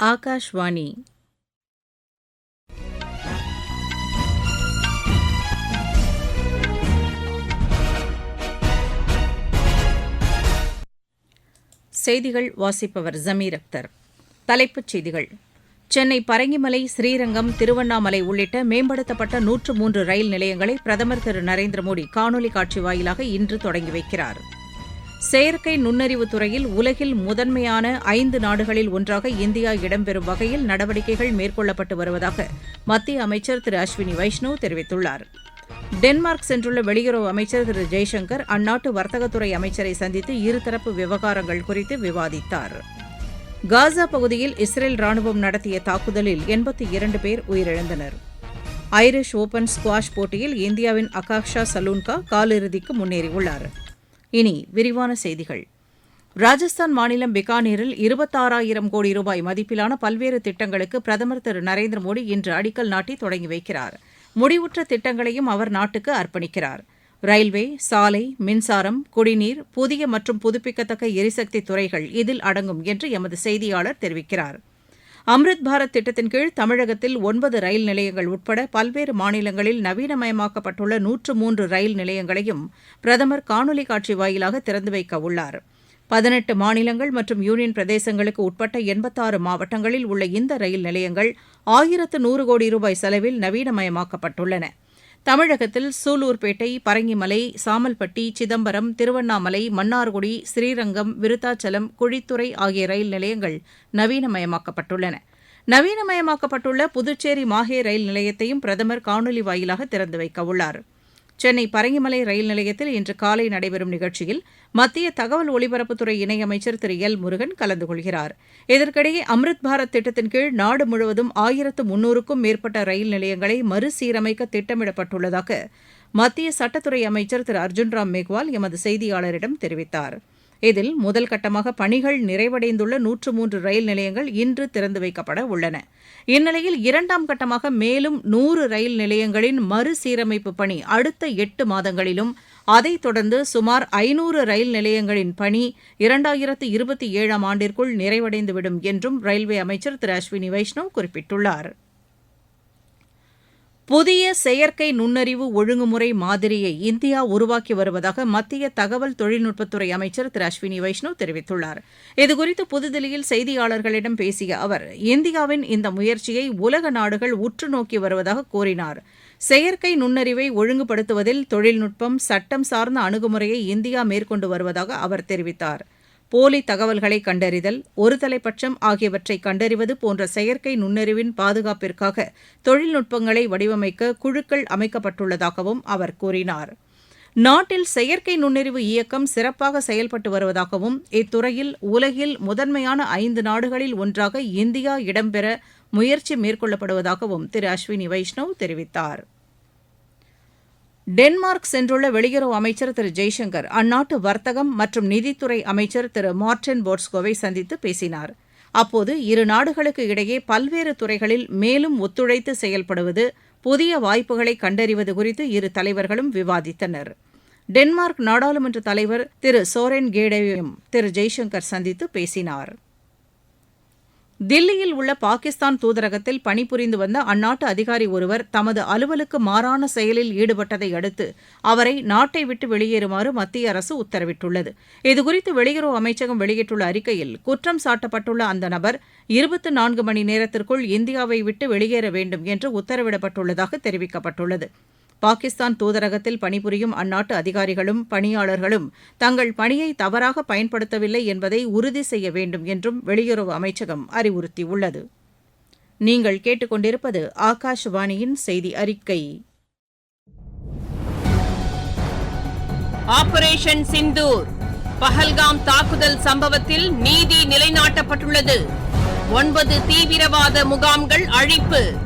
ஆகாஷ்வாணி செய்திகள் வாசிப்பவர் ஜமீர் அக்தர். தலைப்புச் செய்திகள். சென்னை பரங்கிமலை ஸ்ரீரங்கம் திருவண்ணாமலை உள்ளிட்ட மேம்படுத்தப்பட்ட நூற்று மூன்று ரயில் நிலையங்களை பிரதமர் திரு நரேந்திர மோடி காணொலி காட்சி வாயிலாக இன்று தொடங்கி வைக்கிறார். செயற்கை நுண்ணறிவு துறையில் உலகில் முதன்மையான ஐந்து நாடுகளில் ஒன்றாக இந்தியா இடம்பெறும் வகையில் நடவடிக்கைகள் மேற்கொள்ளப்பட்டு வருவதாக மத்திய அமைச்சர் திரு அஸ்வினி வைஷ்ணவ் தெரிவித்துள்ளார். டென்மார்க் சென்றுள்ள வெளியுறவு அமைச்சர் திரு ஜெய்சங்கர் அந்நாட்டு வர்த்தகத்துறை அமைச்சரை சந்தித்து இருதரப்பு விவகாரங்கள் குறித்து விவாதித்தார். காசா பகுதியில் இஸ்ரேல் ராணுவம் நடத்திய தாக்குதலில் எண்பத்தி இரண்டு பேர் உயிரிழந்தனர். ஐரிஷ் ஓபன் ஸ்குவாஷ் போட்டியில் இந்தியாவின் அகாக்ஷா சலூன்கா காலிறுதிக்கு முன்னேறியுள்ளார். இனி விரிவான செய்திகள். ராஜஸ்தான் மாநிலம் பிகானீரில் இருபத்தாறாயிரம் கோடி ரூபாய் மதிப்பிலான பல்வேறு திட்டங்களுக்கு பிரதமர் திரு நரேந்திர மோடி இன்று அடிக்கல் நாட்டி தொடங்கி வைக்கிறார். முடிவுற்ற திட்டங்களையும் அவர் நாட்டுக்கு அர்ப்பணிக்கிறார். ரயில்வே சாலை மின்சாரம் குடிநீர் புதிய மற்றும் புதுப்பிக்கத்தக்க எரிசக்தி துறைகள் இதில் அடங்கும் என்று எமது செய்தியாளர் தெரிவிக்கிறார். அம்ரித் பாரத் திட்டத்தின் கீழ் தமிழகத்தில் ஒன்பது ரயில் நிலையங்கள் உட்பட பல்வேறு மாநிலங்களில் நவீனமயமாக்கப்பட்டுள்ள நூற்று மூன்று ரயில் நிலையங்களையும் பிரதமர் காணொலி காட்சி வாயிலாக திறந்து வைக்க உள்ளார். பதினெட்டு மாநிலங்கள் மற்றும் யூனியன் பிரதேசங்களுக்கு உட்பட்ட எண்பத்தாறு மாவட்டங்களில் உள்ள இந்த ரயில் நிலையங்கள் ஆயிரத்து நூறு கோடி ரூபாய் செலவில் நவீனமயமாக்கப்பட்டுள்ளன. தமிழகத்தில் சூலூர்பேட்டை பரங்கிமலை சாமல்பட்டி சிதம்பரம் திருவண்ணாமலை மன்னார்குடி ஸ்ரீரங்கம் விருத்தாச்சலம் குழித்துறை ஆகிய ரயில் நிலையங்கள் நவீனமயமாக்கப்பட்டுள்ளன. நவீனமயமாக்கப்பட்டுள்ள புதுச்சேரி மாஹே ரயில் நிலையத்தையும் பிரதமர் காணொலி வாயிலாக திறந்து வைக்கவுள்ளாா் சென்னை பரங்கிமலை ரயில் நிலையத்தில் இன்று காலை நடைபெறும் நிகழ்ச்சியில் மத்திய தகவல் ஒலிபரப்புத்துறை இணையமைச்சர் திரு எல் முருகன் கலந்து கொள்கிறார். இதற்கிடையே அம்ரித் பாரத் திட்டத்தின் கீழ் நாடு முழுவதும் ஆயிரத்து முன்னூறுக்கும் மேற்பட்ட ரயில் நிலையங்களை மறுசீரமைக்க திட்டமிடப்பட்டுள்ளதாக மத்திய சட்டத்துறை அமைச்சர் திரு அர்ஜுன் ராம் மேக்வால் எமது செய்தியாளரிடம் தெரிவித்தார். இதில் முதல் கட்டமாக பணிகள் நிறைவடைந்துள்ள நூற்று மூன்று ரயில் நிலையங்கள் இன்று திறந்து வைக்கப்பட உள்ளன. இந்நிலையில் இரண்டாம் கட்டமாக மேலும் நூறு ரயில் நிலையங்களின் மறுசீரமைப்பு பணி அடுத்த எட்டு மாதங்களிலும் அதைத் தொடர்ந்து சுமார் ஐநூறு ரயில் நிலையங்களின் பணி இரண்டாயிரத்து இருபத்தி ஏழாம் ஆண்டிற்குள் நிறைவடைந்துவிடும் என்றும் ரயில்வே அமைச்சர் திரு அஸ்வினி வைஷ்ணவ் குறிப்பிட்டுள்ளார். புதிய செயற்கை நுண்ணறிவு ஒழுங்குமுறை மாதிரியை இந்தியா உருவாக்கி வருவதாக மத்திய தகவல் தொழில்நுட்பத்துறை அமைச்சர் திரு அஸ்வினி வைஷ்ணவ் தெரிவித்துள்ளார். இதுகுறித்து புதுதில்லியில் செய்தியாளர்களிடம் பேசிய அவர் இந்தியாவின் இந்த முயற்சியை உலக நாடுகள் உற்று நோக்கி வருவதாக கூறினார். செயற்கை நுண்ணறிவை ஒழுங்குபடுத்துவதில் தொழில்நுட்பம் சட்டம் சார்ந்த அணுகுமுறையை இந்தியா மேற்கொண்டு வருவதாக அவர் தெரிவித்தார். போலி தகவல்களை கண்டறிதல் ஒருதலைப்பட்சம் ஆகியவற்றை கண்டறிவது போன்ற செயற்கை நுண்ணறிவின் பாதுகாப்பிற்காக தொழில்நுட்பங்களை வடிவமைக்க குழுக்கள் அமைக்கப்பட்டுள்ளதாகவும் அவர் கூறினார். நாட்டில் செயற்கை நுண்ணறிவு இயக்கம் சிறப்பாக செயல்பட்டு வருவதாகவும் இத்துறையில் உலகில் முதன்மையான ஐந்து நாடுகளில் ஒன்றாக இந்தியா இடம்பெற முயற்சி மேற்கொள்ளப்படுவதாகவும் திரு அஸ்வினி வைஷ்ணவ் தெரிவித்தார். டென்மார்க் சென்றுள்ள வெளியுறவு அமைச்சர் திரு ஜெய்சங்கர் அந்நாட்டு வர்த்தகம் மற்றும் நிதித்துறை அமைச்சர் திரு மார்டின் போர்ஸ்கோவை சந்தித்து பேசினார். அப்போது இரு நாடுகளுக்கு இடையே பல்வேறு துறைகளில் மேலும் ஒத்துழைத்து செயல்படுவது புதிய வாய்ப்புகளை கண்டறிவது குறித்து இரு தலைவர்களும் விவாதித்தனர். டென்மார்க் நாடாளுமன்ற தலைவர் திரு சோரென் கேடேவையும் திரு ஜெய்சங்கர் சந்தித்து பேசினார். தில்லியில் உள்ள பாகிஸ்தான் தூதரகத்தில் பணிபுரிந்து வந்த அந்நாட்டு அதிகாரி ஒருவர் தமது அலுவலுக்கு மாறான செயலில் ஈடுபட்டதை அடுத்து அவரை நாட்டை விட்டு வெளியேறுமாறு மத்திய அரசு உத்தரவிட்டுள்ளது. இதுகுறித்து வெளியுறவு அமைச்சகம் வெளியிட்டுள்ள அறிக்கையில் குற்றம் சாட்டப்பட்டுள்ள அந்த நபர் இருபத்து நான்கு மணி நேரத்திற்குள் இந்தியாவை விட்டு வெளியேற வேண்டும் என்று உத்தரவிடப்பட்டுள்ளதாக தெரிவிக்கப்பட்டுள்ளது. பாகிஸ்தான் தூதரகத்தில் பணிபுரியும் அந்நாட்டு அதிகாரிகளும் பணியாளர்களும் தங்கள் பணியை தவறாக பயன்படுத்தவில்லை என்பதை உறுதி செய்ய வேண்டும் என்றும் வெளியுறவு அமைச்சகம் அறிவுறுத்தியுள்ளது. நீங்கள் கேட்டுக்கொண்டிருப்பது ஆகாஷ்வாணியின் செய்தி அறிக்கை. ஆபரேஷன் சிந்தூர் பஹல்காம் தாக்குதல் சம்பவத்தில் நீதி நிலைநாட்டப்பட்டுள்ளது. ஒன்பது தீவிரவாத முகாம்கள் அழிப்பு.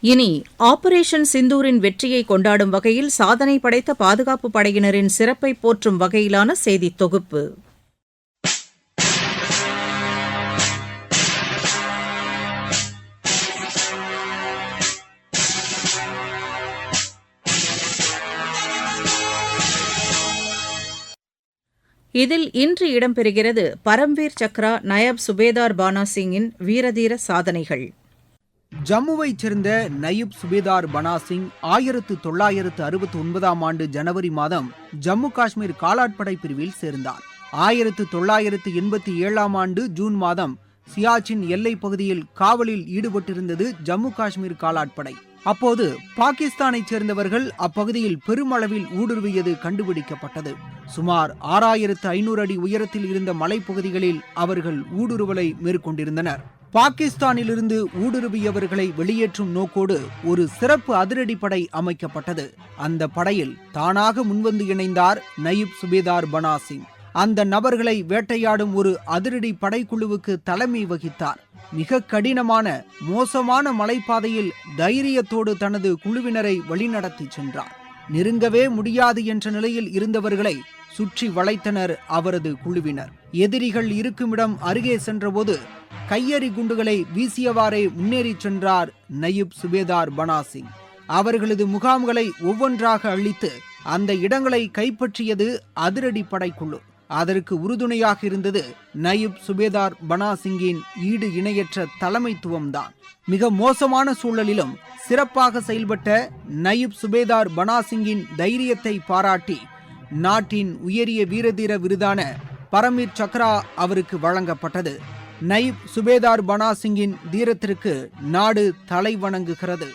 இனி ஆபரேஷன் சிந்தூரின் வெற்றியை கொண்டாடும் வகையில் சாதனை படைத்த பாதுகாப்பு படையினரின் சிறப்பை போற்றும் வகையிலான செய்தித் தொகுப்பு. இதில் இன்று இடம்பெறுகிறது பரம்வீர் சக்ரா நயப் சுபேதார் பானா சிங்கின் வீரதீர சாதனைகள். ஜம்முவைச் சேர்ந்த நயிப் சுபேதார் பனா சிங் ஆயிரத்து தொள்ளாயிரத்து அறுபத்தி ஒன்பதாம் ஆண்டு ஜனவரி மாதம் ஜம்மு காஷ்மீர் காலாட்படை பிரிவில் சேர்ந்தார். ஆயிரத்து தொள்ளாயிரத்து எண்பத்தி ஏழாம் ஆண்டு ஜூன் மாதம் சியாச்சின் எல்லைப் பகுதியில் காவலில் ஈடுபட்டிருந்தது ஜம்மு காஷ்மீர் காலாட்படை. அப்போது பாகிஸ்தானைச் சேர்ந்தவர்கள் அப்பகுதியில் பெருமளவில் ஊடுருவியது கண்டுபிடிக்கப்பட்டது. சுமார் ஆறாயிரத்து ஐநூறு அடி உயரத்தில் இருந்த மலைப்பகுதிகளில் அவர்கள் ஊடுருவலை மேற்கொண்டிருந்தனர். பாகிஸ்தானிலிருந்து ஊடுருவியவர்களை வெளியேற்றும் நோக்கோடு ஒரு சிறப்பு அதிரடி படை அமைக்கப்பட்டது. அந்த படையில் தானாக முன்வந்து இணைந்தார் நயிப் சுபேதார் பனா சிங் அந்த நபர்களை வேட்டையாடும் ஒரு அதிரடி படைக்குழுவுக்கு தலைமை வகித்தார். மிக கடினமான மோசமான மலைப்பாதையில் தைரியத்தோடு தனது குழுவினரை வழிநடத்தி சென்றார். நெருங்கவே முடியாது என்ற நிலையில் இருந்தவர்களை சுற்றி வளைத்தனர் அவரது குழுவினர். எதிரிகள் இருக்குமிடம் அருகே சென்றபோது கையெறி குண்டுகளை வீசியவாறே முன்னேறி சென்றார் நயிப் சுபேதார் பனாசிங். அவர்களது முகாம்களை ஒவ்வொன்றாக அழித்து அந்த இடங்களை கைப்பற்றியது அதிரடி படைக்குழு. அதற்கு உறுதுணையாக இருந்தது நயிப் சுபேதார் பனாசிங்கின் ஈடு இணையற்ற தலைமைத்துவம்தான். மிக மோசமான சூழலிலும் சிறப்பாக செயல்பட்ட நயிப் சுபேதார் பனாசிங்கின் தைரியத்தை பாராட்டி நாட்டின் உயரிய வீரதீர விருதான பரமீர் சக்ரா அவருக்கு வழங்கப்பட்டது. நயிப் சுபேதார் பனா சிங்கின் தீரத்திற்கு நாடு தலை வணங்குகிறது.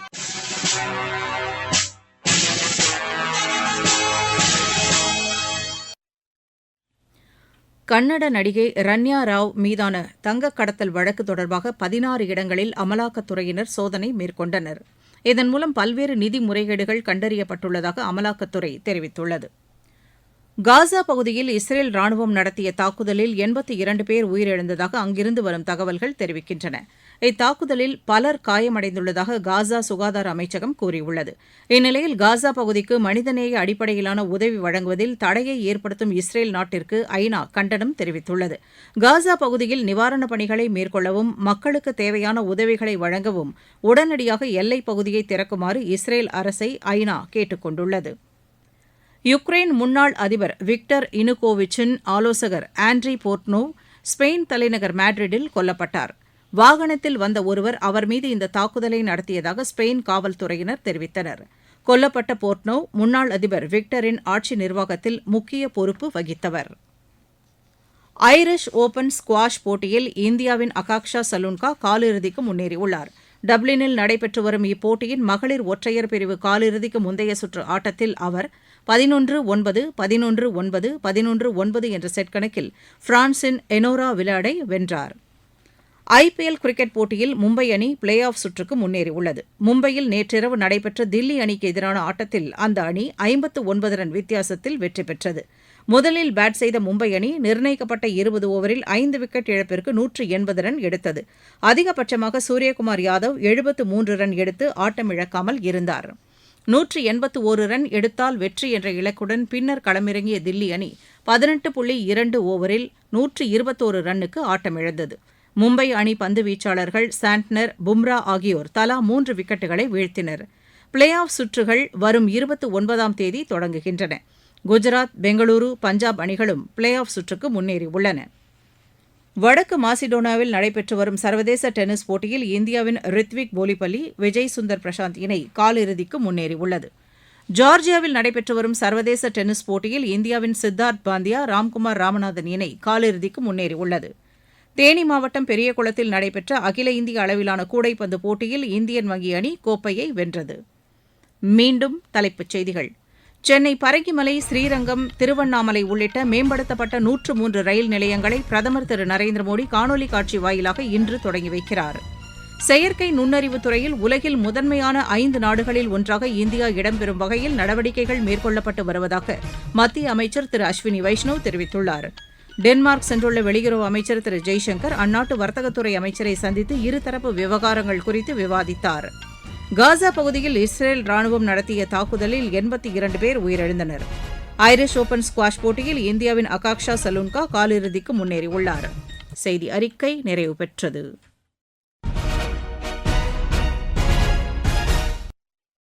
கன்னட நடிகை ரன்யா ராவ் மீதான தங்க கடத்தல் வழக்கு தொடர்பாக பதினாறு இடங்களில் அமலாக்கத்துறையினர் சோதனை மேற்கொண்டனர். இதன் மூலம் பல்வேறு நிதி முறைகேடுகள் கண்டறியப்பட்டுள்ளதாக அமலாக்கத்துறை தெரிவித்துள்ளது. காசா பகுதியில் இஸ்ரேல் ராணுவம் நடத்திய தாக்குதலில் எண்பத்தி இரண்டு பேர் உயிரிழந்ததாக அங்கிருந்து வரும் தகவல்கள் தெரிவிக்கின்றன. இத்தாக்குதலில் பலர் காயமடைந்துள்ளதாக காசா சுகாதார அமைச்சகம் கூறியுள்ளது. இந்நிலையில் காசா பகுதிக்கு மனிதநேய அடிப்படையிலான உதவி வழங்குவதில் தடையை ஏற்படுத்தும் இஸ்ரேல் நாட்டிற்கு ஐநா கண்டனம் தெரிவித்துள்ளது. காசா பகுதியில் நிவாரணப் பணிகளை மேற்கொள்ளவும் மக்களுக்கு தேவையான உதவிகளை வழங்கவும் உடனடியாக எல்லைப் பகுதியை திறக்குமாறு இஸ்ரேல் அரசை ஐநா கேட்டுக் கொண்டுள்ளது. யுக்ரைன் முன்னாள் அதிபர் விக்டர் இனுகோவிச்சின் ஆலோசகர் ஆண்ட்ரி போர்ட்னோவ் ஸ்பெயின் தலைநகர் மேட்ரிடில் கொல்லப்பட்டார். வாகனத்தில் வந்த ஒருவர் அவர் மீது இந்த தாக்குதலை நடத்தியதாக ஸ்பெயின் காவல்துறையினர் தெரிவித்தனர். கொல்லப்பட்ட போர்ட்னோவ் முன்னாள் அதிபர் விக்டரின் ஆட்சி நிர்வாகத்தில் முக்கிய பொறுப்பு வகித்தவர். ஐரிஷ் ஓபன் ஸ்குவாஷ் போட்டியில் இந்தியாவின் அகாக்ஷா சலூன்கா காலிறுதிக்கு முன்னேறியுள்ளார். டப்ளினில் நடைபெற்று வரும் இப்போட்டியின் மகளிர் ஒற்றையர் பிரிவு காலிறுதிக்கு முந்தைய சுற்று ஆட்டத்தில் அவர் பதினொன்று ஒன்பது பதினொன்று ஒன்பது பதினொன்று ஒன்பது என்ற செட் கணக்கில் பிரான்சின் எனோரா விலாடை வென்றார். ஐபிஎல் கிரிக்கெட் போட்டியில் மும்பை அணி பிளே ஆஃப் சுற்றுக்கு முன்னேறியுள்ளது மும்பையில் நேற்றிரவு நடைபெற்ற தில்லி அணிக்கு எதிரான ஆட்டத்தில் அந்த அணி ஐம்பத்து ஒன்பது ரன் வித்தியாசத்தில் வெற்றி பெற்றது. முதலில் பேட் செய்த மும்பை அணி நிர்ணயிக்கப்பட்ட இருபது ஓவரில் ஐந்து விக்கெட் இழப்பிற்கு நூற்று எண்பது ரன் எடுத்தது. அதிகபட்சமாக சூரியகுமார் யாதவ் எழுபத்து மூன்று ரன் எடுத்து ஆட்டமிழக்காமல் இருந்தார். நூற்று எண்பத்து ஒரு ரன் எடுத்தால் வெற்றி என்ற இலக்குடன் பின்னர் களமிறங்கிய தில்லி அணி பதினெட்டு புள்ளி இரண்டு ஓவரில் நூற்று இருபத்தோரு ரன்னுக்கு ஆட்டமிழந்தது. மும்பை அணி பந்து வீச்சாளர்கள் சாண்ட்னர் பும்ரா ஆகியோர் தலா மூன்று விக்கெட்டுகளை வீழ்த்தினர். பிளே ஆஃப் சுற்றுகள் வரும் இருபத்தி ஒன்பதாம் தேதி தொடங்குகின்றன. குஜராத் பெங்களூரு பஞ்சாப் அணிகளும் பிளே ஆஃப் சுற்றுக்கு முன்னேறியுள்ளன. வடக்கு மாசிடோனாவில் நடைபெற்று வரும் சர்வதேச டென்னிஸ் போட்டியில் இந்தியாவின் ரித்விக் போலிப்பள்ளி விஜய் சுந்தர் பிரசாந்த் இணை காலிறுதிக்கு முன்னேறியுள்ளது. ஜார்ஜியாவில் நடைபெற்று வரும் சர்வதேச டென்னிஸ் போட்டியில் இந்தியாவின் சித்தார்த் பாந்தியா ராம்குமார் ராமநாதன் இணை காலிறுதிக்கு முன்னேறியுள்ளது. தேனி மாவட்டம் பெரியகுளத்தில் நடைபெற்ற அகில இந்திய அளவிலான கூடைப்பந்து போட்டியில் இந்தியன் வங்கி அணி கோப்பையை வென்றது. மீண்டும் தலைப்புச் செய்திகள். சென்னை பரங்கிமலை ஸ்ரீரங்கம் திருவண்ணாமலை உள்ளிட்ட மேம்படுத்தப்பட்ட நூற்று மூன்று ரயில் நிலையங்களை பிரதமர் திரு நரேந்திர மோடி காணொலி காட்சி வாயிலாக இன்று தொடங்கி வைக்கிறார். செயற்கை நுண்ணறிவு துறையில் உலகில் முதன்மையான ஐந்து நாடுகளில் ஒன்றாக இந்தியா இடம்பெறும் வகையில் நடவடிக்கைகள் மேற்கொள்ளப்பட்டு வருவதாக மத்திய அமைச்சர் திரு அஸ்வினி வைஷ்ணவ் தெரிவித்துள்ளார். டென்மார்க் சென்றுள்ள வெளியுறவு அமைச்சர் திரு ஜெய்சங்கர் அந்நாட்டு வர்த்தகத்துறை அமைச்சரை சந்தித்து இருதரப்பு விவகாரங்கள் குறித்து விவாதித்தார். காசா பகுதியில் இஸ்ரேல் ராணுவம் நடத்திய தாக்குதலில் எண்பத்தி இரண்டு பேர் உயிரிழந்தனர். ஐரிஷ் ஓபன் ஸ்குவாஷ் போட்டியில் இந்தியாவின் அகாக்ஷா சலூன்கா காலிறுதிக்கு முன்னேறியுள்ளார். செய்தி அறிக்கை நிறைவு பெற்றது.